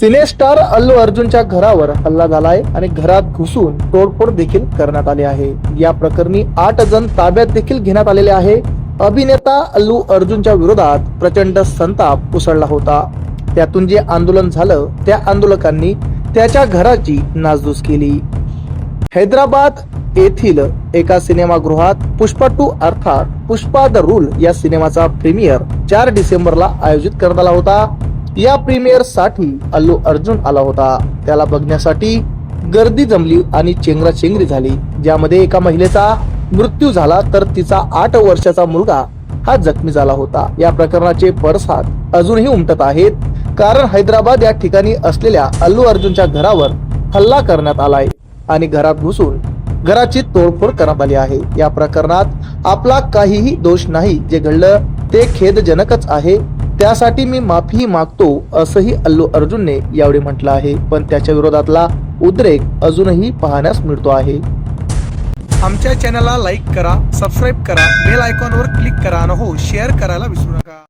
Cine star Allu अर्जुनच्या घरावर हल्ला झालाय आणि घरात घुसून तोडफोड देखील करण्यात आली आहे. या प्रकरणी आठ जण ताब्यात देखील घेण्यात आलेले आहे. अभिनेता अल्लू अर्जुनच्या विरोधात प्रचंड संताप उसळला होता. त्यातून जे आंदोलन झालं त्या आंदोलकांनी त्याच्या घराची नासधूस केली. हैदराबाद येथील एका सिनेमागृहात पुष्पा टू अर्थात पुष्पा द रूल या सिनेमाचा प्रीमियर चार डिसेंबरला आयोजित करण्यात आला होता. या प्रीमियरसाठी अल्लू अर्जुन आला होता. त्याला बघण्यासाठी गर्दी जमली आणि चेंगराचेंगरी झाली ज्यामध्ये एका महिलेचा मृत्यू झाला तर तिचा आठ वर्षाचा मुलगा हा जखमी झाला होता. या प्रकरणाचे पडसाद अजूनही उमटत आहेत कारण हैदराबाद या ठिकाणी असलेल्या अल्लू अर्जुनच्या घरावर हल्ला करण्यात आलाय आणि घरात घुसून घराची तोडफोड करण्यात आली आहे. या प्रकरणात आपला काहीही दोष नाही जे घडलं ते खेदजनकच आहे. त्यासाठी मी माफी मागतो असंही अल्लू अर्जुनने यावेळी म्हटलं आहे. पण त्याच्या विरोधातला उद्रेक अजूनही पाहण्यास मिळतो आहे. आमच्या चॅनलला लाईक करा सबस्क्राईब करा बेल आयकॉनवर क्लिक करा आणि हो शेअर करायला विसरू नका.